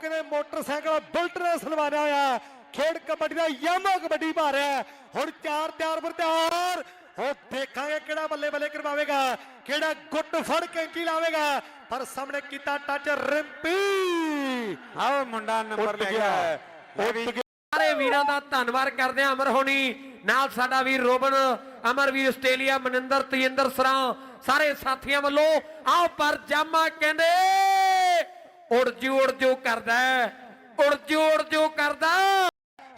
ਕਿਨੇ motorcycle bullet ਨੇ ਸਲਵਾਰਿਆ ਹੋਇਆ ਖੇਡ ਕਬੱਡੀ ਦਾ ਯਾਮਾ ਕਬੱਡੀ ਪਾ ਰਿਹਾ ਹੈ। ਹੁਣ ਚਾਰ ਤਿਆਰ ਪਰ ਤਿਆਰ ਉਹ ਦੇਖਾਂਗੇ ਕਿਹੜਾ ਬੱਲੇ ਬੱਲੇ ਕਰਵਾਵੇਗਾ ਕਿਹੜਾ ਗੁੱਟ ਫੜ ਕੈਂਚੀ ਲਾਵੇਗਾ। ਪਰ ਸਾਹਮਣੇ ਕੀਤਾ ਟੱਚ ਰਿੰਪੀ। ਆਓ ਮੁੰਡਾ ਨੰਬਰ ਲੈ ਗਿਆ। ਸਾਰੇ ਵੀਰਾਂ ਦਾ ਧੰਨਵਾਦ ਕਰਦੇ ਹਾਂ ਅਮਰ ਹੋਣੀ। ਨਾਲ ਸਾਡਾ ਵੀਰ ਰੋਬਨ ਅਮਰਵੀਰ ਆਸਟ੍ਰੇਲੀਆ ਮਨਿੰਦਰ ਤੇਜਿੰਦਰ ਸਰਾਂ। ਸਾਰੇ ਸਾਥੀਆਂ ਵੱਲੋਂ। ਆਓ ਪਰ ਜਾਮਾ ਕਹਿੰਦੇ ਉੜ ਜੂ ਉੜ ਜੂ ਕਰਦਾ ਹੈ, ਉੜ ਜੂ ਉੜ ਜੂ ਕਰਦਾ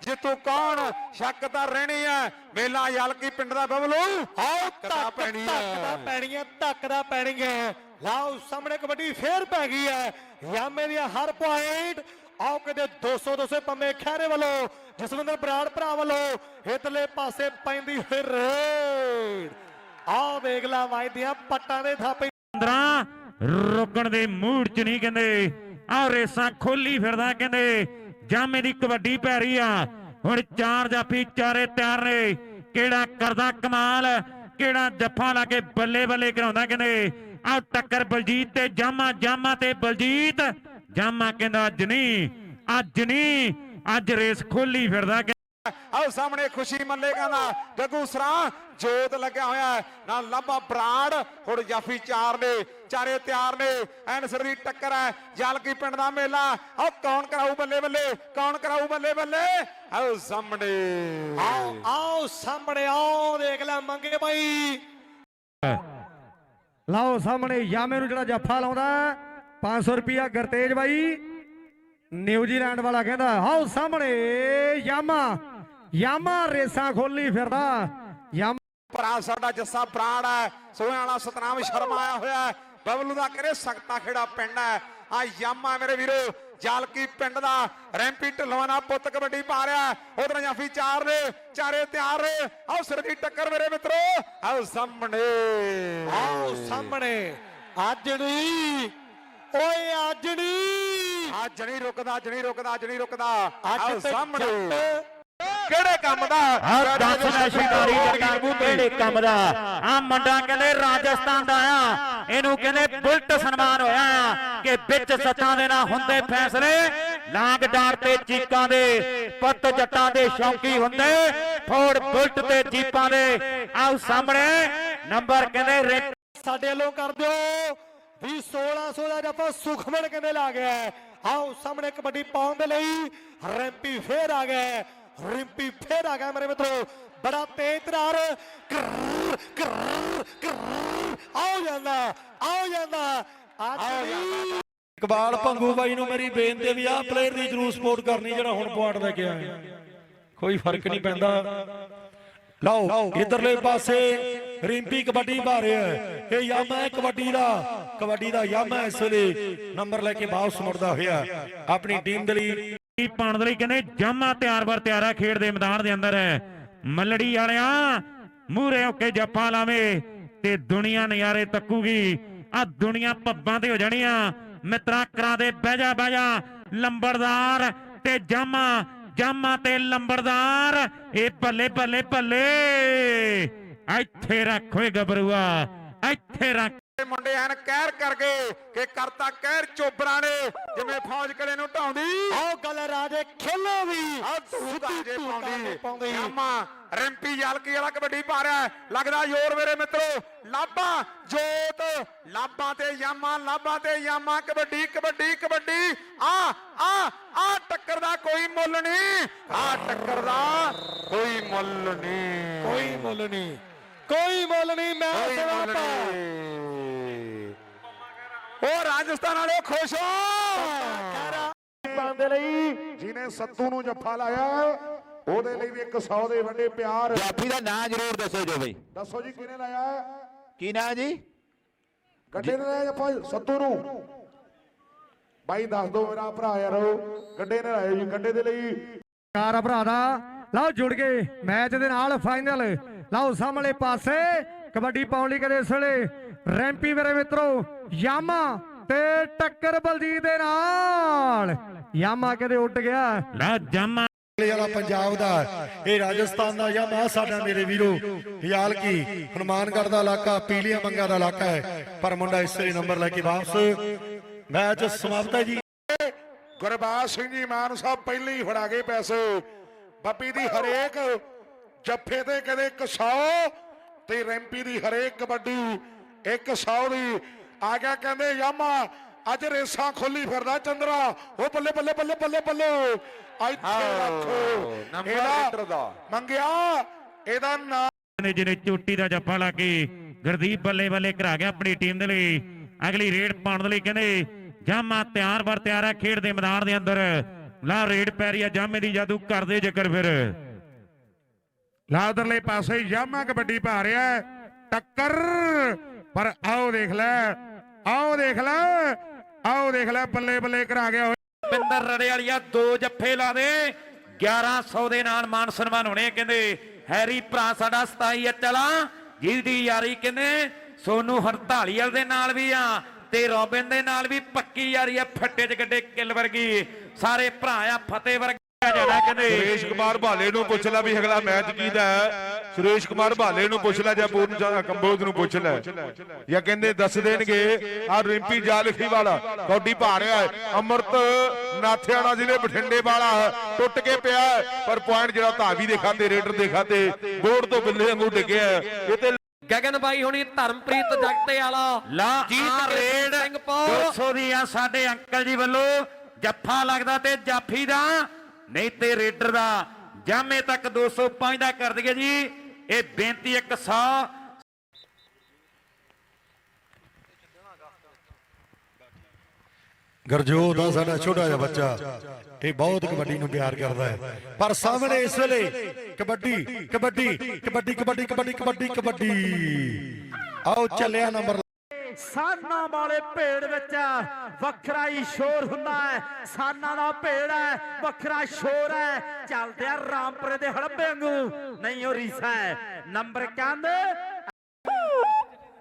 ਜਿੱਤੂ ਕੌਣ? ਸ਼ੱਕ ਤਾਂ ਰਹਿਣੀ ਹੈ। ਮੇਲਾ ਯਲਕੀ ਪਿੰਡ ਦਾ ਬਬਲੂ। ਆਓ ਧੱਕ ਪੈਣੀ ਧੱਕਦਾ ਹੈ ਪੈਣੀਆਂ ਧੱਕਦਾ ਪੈਣੀਆਂ। ਲਾਓ ਸਾਹਮਣੇ ਕਬੱਡੀ ਫੇਰ ਪੈ ਗਈ ਹੈ। ਯਾਮੇ ਦੀਆਂ ਹਰ ਪੁਆਇੰਟ ਆਓ ਕਿਤੇ 200 200 ਪੰਮੇ ਖਹਿਰੇ ਵੱਲੋਂ। ਜਸਵਿੰਦਰ ਬਰਾੜ ਭਰਾ ਵੱਲੋਂ ਇਧਰਲੇ ਪਾਸੇ ਪੈਂਦੀ ਹੋਈ ਰੇਡ। ਆਓ ਦੇਖ ਲਾ ਵਾਜਦੀਆਂ ਪੱਟਾਂ ਦੇ ਥਾਪੇ। 15 ਰੁਕਣ ਦੇ ਮੂਡ ਚ ਨਹੀਂ ਕਹਿੰਦੇ। ਆ ਰੇਸਾਂ ਖੋਲੀ ਫਿਰਦਾ ਕਹਿੰਦੇ। ਜਾਮੇ ਦੀ ਕਬੱਡੀ ਪੈ ਰਹੀ ਆ। ਹੁਣ ਚਾਰ ਜਾਫੀ ਚਾਰੇ ਤਿਆਰ ਨੇ। ਕਿਹੜਾ ਕਰਦਾ ਕਮਾਲ, ਕਿਹੜਾ ਜੱਫਾ ਲਾ ਕੇ ਬੱਲੇ ਬੱਲੇ ਕਰਾਉਂਦਾ ਕਹਿੰਦੇ। ਆ ਟੱਕਰ ਬਲਜੀਤ ਤੇ ਜਾਮਾ ਜਾਮਾ ਤੇ ਬਲਜੀਤ। ਜਾਮਾ ਕਹਿੰਦਾ, ਅੱਜ ਨਹੀਂ ਅੱਜ ਨਹੀਂ, ਅੱਜ ਰੇਸ ਖੋਲੀ ਫਿਰਦਾ ਕਹਿੰਦਾ ਆਓ ਸਾਹਮਣੇ ਖੁਸ਼ੀ ਮੱਲੇਗਾ ਦਾ ਜੱਗੂ ਸਰਾਂ ਜੋਤ ਲੱਗਿਆ ਹੋਇਆ ਨਾਲ ਲੱਭਾ ਬਰਾੜ ਹੁਣ ਜਾਫੀ ਚਾਰ ਨੇ ਚਾਰੇ ਤਿਆਰ ਨੇ। ਐਨਸਰ ਦੀ ਟੱਕਰ ਹੈ ਯਲਕੀ ਪਿੰਡ ਦਾ ਮੇਲਾ। ਆਓ ਕੌਣ ਕਰਾਊ ਬੱਲੇ ਬੱਲੇ ਕੌਣ ਕਰਾਊ ਬੱਲੇ ਬੱਲੇ? ਆਓ ਸਾਹਮਣੇ। ਆਓ ਆਓ ਸਾਹਮਣੇ ਆਓ ਦੇਖ ਲੈ ਮੰਗੇ ਬਾਈ। ਲਓ ਸਾਹਮਣੇ ਯਾਮੇ ਨੂੰ ਜਿਹੜਾ ਜੱਫਾ ਲਾਉਂਦਾ 500 ਰੁਪਿਆ ਗਰਤੇਜ ਬਾਈ। ਨਿਊਜ਼ੀਲੈਂਡ ਵਾਲਾ ਕਹਿੰਦਾ ਆਓ ਸਾਹਮਣੇ ਯਾਮਾ। ਯਾਮਾ ਰੇਸਾਂ ਖੋਲੀ ਫਿਰਦਾ। ਯਾਮਾ ਭਰਾ ਸਾਡਾ ਜੱਸਾ ਬਰਾੜ ਹੈ ਸੋਹਣੇ ਵਾਲਾ ਸਤਨਾਮ ਸ਼ਰਮਾ ਆਇਆ ਹੋਇਆ ਹੈ। ਬਬਲੂ ਦਾ ਕਰੇ ਸਖਤਾ ਖੇੜਾ ਪਿੰਡ ਹੈ। ਆ ਯਾਮਾ ਮੇਰੇ ਵੀਰੋ ਜਾਲਕੀ ਪਿੰਡ ਦਾ ਰੈਂਪੀ ਢਲਵਾਨਾ ਪੁੱਤ ਕਬੱਡੀ ਪਾ ਰਿਹਾ ਉਧਰ ਜਾਫੀ ਚਾਰ ਨੇ ਚਾਰੇ ਤਿਆਰ ਨੇ। ਆਓ ਸਿਰ ਦੀ ਟੱਕਰ ਮੇਰੇ ਮਿੱਤਰੋ ਆਓ ਸਾਹਮਣੇ। ਆਓ ਸਾਹਮਣੇ। ਅੱਜ ਨਹੀਂ ਓਏ ਅੱਜ ਨਹੀਂ ਅੱਜ ਨਹੀਂ ਰੁਕਦਾ ਅੱਜ ਨਹੀਂ ਰੁਕਦਾ ਅੱਜ ਨਹੀਂ ਰੁਕਦਾ। ਆਓ ਸਾਹਮਣੇ। ਕਿਹੜੇ ਕੰਮ ਦਾ? ਆ ਦੱਸ ਲੈ ਸ਼ਿਕਾਰੀ ਜੱਟਾਂ ਕਿਹੜੇ ਕੰਮ ਦਾ? ਆ ਮੁੰਡਾ ਕਹਿੰਦੇ ਰਾਜਸਥਾਨ ਦਾ ਆ। ਇਹਨੂੰ ਕਹਿੰਦੇ ਬੁਲਟ ਸਨਮਾਨ ਹੋਇਆ ਕਿ ਵਿੱਚ ਸੱਤਾਂ ਦੇ ਨਾਲ ਹੁੰਦੇ ਫੈਸਲੇ ਲਾਂਗ ਡਾਰ ਤੇ ਚੀਕਾਂ ਦੇ ਪੁੱਤ ਜੱਟਾਂ ਦੇ ਸ਼ੌਂਕੀ ਹੁੰਦੇ ਫੋੜ ਬੁਲਟ ਤੇ ਜੀਪਾਂ ਦੇ। ਆਓ ਸਾਹਮਣੇ ਨੰਬਰ ਕਹਿੰਦੇ ਸਾਡੇ ਵੱਲੋਂ ਕਰ ਦਿਓ। ਵੀ 1600 ਦਾ ਜੱਫਾ ਸੁਖਮਨ ਕਹਿੰਦੇ ਲਾ ਗਿਆ। ਆਓ ਸਾਹਮਣੇ ਕਬੱਡੀ ਪਾਉਣ ਦੇ ਲਈ ਰੈਂਪੀ ਫੇਰ ਆ ਗਿਆ। ਰਿੰਪੀ ਫੇਰ ਆ ਗਿਆ ਮੇਰੇ ਮਿੱਤਰੋ। ਬੜਾ ਤੇਜ਼ ਤਰਾਰ। ਆਓ ਜਾਂਦਾ ਆਓ ਜਾਂਦਾ। ਅੱਜ ਇਕਬਾਲ ਭੰਗੂ ਬਾਈ ਨੂੰ ਮੇਰੀ ਬੇਨਤੀ ਹੈ ਵੀ ਆਹ ਪਲੇਅਰ ਦੀ ਜਰੂਰ ਸਪੋਰਟ ਕਰਨੀ ਜਿਹੜਾ ਹੁਣ ਪੁਆਇੰਟ ਲੈ ਕੇ ਆਇਆ। ਕੋਈ ਫ਼ਰਕ ਨਹੀਂ ਪੈਂਦਾ। ਲਓ ਇਧਰਲੇ ਪਾਸੇ ਰਿੰਪੀ ਕਬੱਡੀ ਪਾ ਰਿਹਾ ਹੈ ਇਹ ਯਾਮਾ ਹੈ ਕਬੱਡੀ ਦਾ। ਕਬੱਡੀ ਦਾ ਯਾਮਾ ਇਸ ਵੇਲੇ। ਨੰਬਰ ਲੈ ਕੇ ਵਾਪਸ ਮੁੜਦਾ ਹੋਇਆ। ਆਪਣੀ ਟੀਮ ਦੇ ਲਈ ਪਾਉਣ ਦੇ ਲਈ ਕਹਿੰਦੇ ਜਾਮਾ ਤਿਆਰ ਬਰ ਤਿਆਰ ਖੇਡ ਦੇ ਮੈਦਾਨ ਦੇ ਅੰਦਰ। ਮੱਲੜੀ ਵਾਲਿਆਂ, ਮੂਹਰੇ ਹੋ ਕੇ ਜੱਫਾ ਲਾਵੇ ਤੇ ਦੁਨੀਆ ਨਜ਼ਾਰੇ ਤੱਕੂਗੀ। ਆ ਦੁਨੀਆ ਪੱਬਾਂ ਤੇ ਹੋ ਜਾਣੀਆਂ। ਮਿੱਤਰਾ ਕਰਾ ਦੇ ਬਹਿ ਜਾ ਬਹਿ ਜਾ। ਲੰਬੜਦਾਰ ਤੇ ਜਾਮਾ ਜਾਮਾ ਤੇ ਲੰਬੜਦਾਰ। ਇਹ ਬੱਲੇ ਭੱਲੇ ਭੱਲੇ। ਇੱਥੇ ਰੱਖ ਓਏ ਗੱਭਰੂਆ, ਇੱਥੇ ਰੱਖ। ਮੁੰਡੇ ਐਨ ਕਹਿਰ ਕਰ ਗਏ ਕਿ ਕਰਤਾ ਕਹਿਰ ਚੋਬਰਾਂ ਨੇ ਜਿਵੇਂ ਫੌਜ ਕਲੇ ਨੂੰ ਢਾਉਂਦੀ। ਆਓ ਗੱਲ ਰਾਜੇ ਖੇਲੋ ਵੀ। ਆ ਤੂੰ ਕਾਜੇ ਤੂੰ ਕਾਜੇ ਪਾਉਂਦੀ। ਪਾਉਂਦੀ। ਯਾਮਾ ਰਿੰਪੀ ਯਲਕੀ ਵਾਲਾ ਕਬੱਡੀ ਪਾ ਰਿਹਾ। ਲੱਗਦਾ ਜ਼ੋਰ ਮੇਰੇ ਮਿੱਤਰੋ ਲਾਭਾ ਜੋਤ ਲਾਭਾ ਤੇ ਯਾਮਾ ਲਾਭਾ ਤੇ ਯਾਮਾ ਕਬੱਡੀ ਕਬੱਡੀ ਕਬੱਡੀ। ਆ ਆ ਆ ਟੱਕਰ ਦਾ ਕੋਈ ਮੁੱਲ ਨਹੀਂ। ਆ ਟੱਕਰ ਦਾ ਕੋਈ ਮੁੱਲ ਨਹੀਂ। ਕੋਈ ਮੁੱਲ ਨਹੀਂ। ਕੋਈ ਮੁੱਲ ਨਹੀਂ ਮੈਂ ਉਹ ਰਾਜਸਥਾਨ ਵਾਲੇ ਖੁਸ਼ ਹੋ। ਪਾਉਂਦੇ ਲਈ ਜਿਹਨੇ ਸੱਤੂ ਨੂੰ ਜੱਫਾ ਲਾਇਆ ਉਹਦੇ ਲਈ ਵੀ 100 ਦੇ ਵੱਡੇ ਪਿਆਰ। ਜਾਫੀ ਦਾ ਨਾਂ ਜ਼ਰੂਰ ਦੱਸੋ ਜੋ ਬਈ। ਦੱਸੋ ਜੀ ਕਿਹਨੇ ਲਾਇਆ? ਕੀ ਨਾਂ ਜੀ? ਗੱਡੇ ਨੇ ਲਾਇਆ ਜੱਫਾ ਸੱਤੂ ਨੂੰ। ਬਾਈ ਦੱਸ ਦਿਓ ਮੇਰਾ ਭਰਾ ਯਾਰ ਗੱਡੇ ਨੇ ਲਾਇਆ ਜੀ ਗੱਡੇ ਦੇ ਲਈ। ਕਾਰ ਭਰਾ ਦਾ। ਲਓ ਜੁੜ ਗਏ ਮੈਚ ਦੇ ਨਾਲ ਫਾਈਨਲ ਲਓ ਸਾਹਮਣੇ ਪਾਸੇ ਕਬੱਡੀ ਪਾਉਣ ਲਈ ਕਦੇ ਇਸ ਵੇਲੇ। ਰੈਂਪੀ ਮੇਰੇ ਮਿੱਤਰੋ ਯਾਮਾ ਤੇ ਟੱਕਰ ਬਲਜੀਤ ਦੇ ਨਾਲ। ਯਾਮਾ ਕਦੇ ਉੱਡ ਗਿਆ। ਲਾ ਜਾਮਾ ਵਾਲਾ ਪੰਜਾਬ ਦਾ ਇਹ ਰਾਜਸਥਾਨ ਦਾ ਯਾਮਾ ਸਾਡਾ ਮੇਰੇ ਵੀਰੋ। ਹਿਆਲ ਕੀ ਹਨੂਮਾਨਗੜ੍ਹ ਦਾ ਇਲਾਕਾ ਪੀਲੀਆਂ ਮੰਗਾ ਦਾ ਇਲਾਕਾ ਹੈ। ਪਰ ਮੁੰਡਾ ਇਸ ਨੰਬਰ ਲੈ ਕੇ ਵਾਪਸ। ਮੈਚ ਸਮਾਪਤ ਹੈ ਜੀ। ਗੁਰਬਾਜ ਸਿੰਘ ਜੀ ਮਾਨ ਸਾਹਿਬ ਪਹਿਲੇ ਹੀ ਫੜਾ ਗਏ ਪੈਸੇ। ਬੱਬੀ ਦੀ ਹਰੇਕ ਜੱਫੇ ਤੇ ਕਹਿੰਦੇ 100 ਤੇ ਰੈਂਪੀ ਦੀ ਹਰੇਕ ਕਬੱਡੀ 100 ਦੀ। ਆ ਗਿਆ ਕਹਿੰਦੇ ਯਾਮਾ ਅੱਜ ਰੇਸਾਂ ਖੋਲੀ ਫਿਰਦਾ ਚੰਦਰਾ। ਉਹ ਬੱਲੇ ਬੱਲੇ ਬੱਲੇ ਬੱਲੇ ਬੱਲੇ। ਇੱਥੇ ਰੱਖੋ। ਨੰਬਰ ਲੀਡਰ ਦਾ। ਮੰਗਿਆ ਇਹਦਾ ਨਾਂ ਨੇ ਜਿਹਨੇ ਚੋਟੀ ਦਾ ਜੱਫਾ ਲਾ ਕੇ ਗੁਰਦੀਪ ਬੱਲੇ ਬੱਲੇ ਕਰਾ ਗਿਆ ਆਪਣੀ ਟੀਮ ਦੇ ਲਈ। ਅਗਲੀ ਰੇਡ ਪਾਉਣ ਦੇ ਲਈ ਕਹਿੰਦੇ ਜਾਮਾ ਤਿਆਰ ਬਰ ਤਿਆਰ ਹੈ ਖੇਡ ਦੇ ਮੈਦਾਨ ਦੇ ਅੰਦਰ। ਲਾ ਰੇਡ ਪੈ ਰਹੀ ਹੈ ਜਾਮੇ ਦੀ ਜਾਦੂ ਕਰਦੇ ਜ਼ਿਕਰ ਫਿਰ। ਲਾਦਰਲੇ ਪਾਸੇ ਯਾਮਾ ਕਬੱਡੀ ਪਾ ਰਿਹਾ। ਟੱਕਰ। ਪਰ ਆਓ ਦੇਖ ਲੈ ਆਓ ਦੇਖ ਲੈ। ਆਓ ਦੇਖ ਲੈ ਬੱਲੇ ਬੱਲੇ ਕਰਾ ਗਿਆ। ਬਿੰਦਰ ਰੜੇ ਵਾਲੀਆ ਦੋ ਜੱਫੇ ਲਾ ਦੇ। 1100 ਦੇ ਨਾਲ ਮਾਨ ਸਨਮਾਨ ਹੋਣੇ ਕਹਿੰਦੇ ਹੈਰੀ ਭਰਾ ਸਾਡਾ 27 ਅਚਲਾ ਜਿਹਦੀ ਯਾਰੀ ਕਹਿੰਦੇ ਸੋਨੂ ਹਰਤਾਲੀਅਲ ਦੇ ਨਾਲ ਵੀ ਆ ਤੇ ਰੋਬਿਨ ਦੇ ਨਾਲ ਵੀ ਪੱਕੀ ਯਾਰੀ ਆ ਫੱਟੇ ਚ ਗੱਡੇ ਕਿੱਲ ਵਰਗੀ। ਸਾਰੇ ਭਰਾ ਆ ਫਤਿਹ ਵਰਗਾ ਜਾਣਾ ਕਹਿੰਦੇ। ਸੁਰੇਸ਼ ਕੁਮਾਰ ਭਾਲੇ ਨੂੰ ਪੁੱਛ ਲੈ ਵੀ ਅਗਲਾ ਮੈਚ ਕਿਹਦਾ ਹੈ। ਸੁਰੇਸ਼ ਕੁਮਾਰ ਭਾਲੇ ਨੂੰ ਪੁੱਛ ਲੈ ਜਾਂ ਪੂਰਨ ਚੰਦ ਕੰਬੋਜ ਨੂੰ ਪੁੱਛ ਲੈ। ਜਾਂ ਕਹਿੰਦੇ ਦੱਸ ਦੇਣਗੇ ਆ ਰਿੰਪੀ ਜਾਲਖੀ ਵਾਲਾ ਕੌਡੀ ਪਾ ਰਿਹਾ ਹੈ। ਅਮਰਤ ਨਾਥਿਆਣਾ ਜ਼ਿਲ੍ਹੇ ਬਠਿੰਡੇ ਵਾਲਾ ਟੁੱਟ ਕੇ ਪਿਆ ਪਰ ਪੁਆਇੰਟ ਜਿਹੜਾ ਧਾਵੀ ਦੇ ਖਾਤੇ ਰੇਡਰ ਦੇ ਖਾਤੇ ਬੋਰਡ ਤੋਂ ਬਿੱਲੇ ਵਾਂਗੂ ਡਿੱਗਿਆ। ਇਹ ਤੇ ਗਗਨ ਬਾਈ ਹੁਣੀ ਧਰਮਪ੍ਰੀਤ ਜਗਤੇ ਵਾਲਾ। ਲਾ ਜੀਤ ਰੇਡ ਰੇਡ ਸਿੰਘ ਪੋ 200 ਦੀ ਆ ਸਾਡੇ ਅੰਕਲ ਜੀ ਵੱਲੋਂ। ਜੱਫਾ ਲੱਗਦਾ ਤੇ ਜਾਫੀ ਦਾ ਨਹੀਂ ਤੇ ਰੇਡਰ ਦਾ। ਜਾਮੇ ਤੱਕ 205 ਦਾ ਕਰ ਦਈਏ ਜੀ। ਇਹ ਬੇਨਤੀ 100 ਗਰਜੋਤ ਆ ਸਾਡਾ ਛੋਟਾ ਜਿਹਾ ਬੱਚਾ। ਇਹ ਬਹੁਤ ਕਬੱਡੀ ਨੂੰ ਪਿਆਰ ਕਰਦਾ ਹੈ। ਪਰ ਸਾਹਮਣੇ ਇਸ ਵੇਲੇ ਕਬੱਡੀ ਕਬੱਡੀ ਕਬੱਡੀ ਕਬੱਡੀ ਕਬੱਡੀ ਕਬੱਡੀ ਕਬੱਡੀ। ਆਓ ਚੱਲਿਆ ਨੰਬਰ ਸਾਨਾ ਵਾਲੇ ਭੇੜ ਵਿੱਚ ਵੱਖਰਾ ਹੀ ਸ਼ੋਰ ਹੁੰਦਾ ਹੈ। ਸਾਨਾ ਦਾ ਭੇੜ ਹੈ ਵੱਖਰਾ ਸ਼ੋਰ ਹੈ। ਚੱਲਦੇ ਆ ਰਾਮਪੁਰੇ ਦੇ ਹੜੱਬੇ ਵਾਂਗੂ। ਨਹੀਂ ਉਹ ਰੀਸਾ ਹੈ। ਨੰਬਰ ਕਹਿੰਦੇ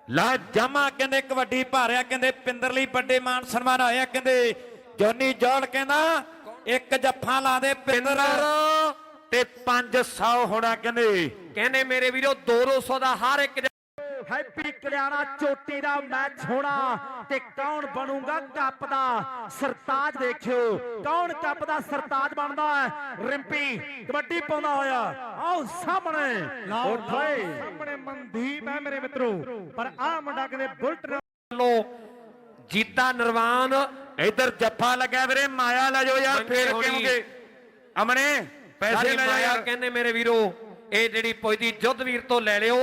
ਲਾ ਜਾਮਾ ਕਹਿੰਦੇ ਕਬੱਡੀ ਭਾਰਿਆ ਕਹਿੰਦੇ ਪਿੰਦਰ ਲਈ ਵੱਡੇ ਮਾਨ ਸਨਮਾਨ ਹੋਇਆ ਕਹਿੰਦੇ। ਜੋਨੀ ਜੋਲ ਕਹਿੰਦਾ ਇੱਕ ਜੱਫਾ ਲਾ ਦੇ ਪਿੰਦਰ। ਤੇ 500 ਹੋਣਾ ਕਹਿੰਦੇ। ਕਹਿੰਦੇ ਮੇਰੇ ਵੀਰੋ 200 ਦਾ ਹਰ ਇੱਕ ਹੈਪੀ ਕਲਿਆਣਾ ਚੋਟੀ ਦਾ ਮੈਚ ਹੋਣਾ ਤੇ ਕੌਣ ਬਣੂਗਾ ਕੱਪ ਦਾ? ਸਰਤਾਜ ਦੇਖਿਓ ਕੌਣ ਕੱਪ ਦਾ ਸਰਤਾਜ ਬਣਦਾ ਹੈ? ਰਿੰਪੀ ਕਬੱਡੀ ਪਾਉਂਦਾ ਹੋਇਆ। ਆਓ ਸਾਹਮਣੇ। ਉੱਠੇ। ਸਾਹਮਣੇ ਮਨਦੀਪ ਹੈ ਮੇਰੇ ਮਿੱਤਰੋ। ਪਰ ਆਹ ਮੁੰਡਾ ਕਹਿੰਦੇ ਬੁਲਟ ਨਾਲ ਵੱਲੋਂ ਜੀਤਾ ਨਿਰਵਾਨ ਇੱਧਰ ਜੱਫਾ ਲੱਗਿਆ ਵੀਰੇ ਮਾਇਆ ਲੈ ਜਾਓ ਯਾਰ ਫੇਰ। ਕਿਉਂਗੇ ਅਮਨੇ ਪੈਸੇ ਲੈ ਯਾਰ। ਕਹਿੰਦੇ ਮੇਰੇ ਵੀਰੋ ਇਹ ਜਿਹੜੀ ਪੁੱਜਦੀ ਜੁੱਧ ਵੀਰ ਤੋਂ ਲੈ ਲਿਓ।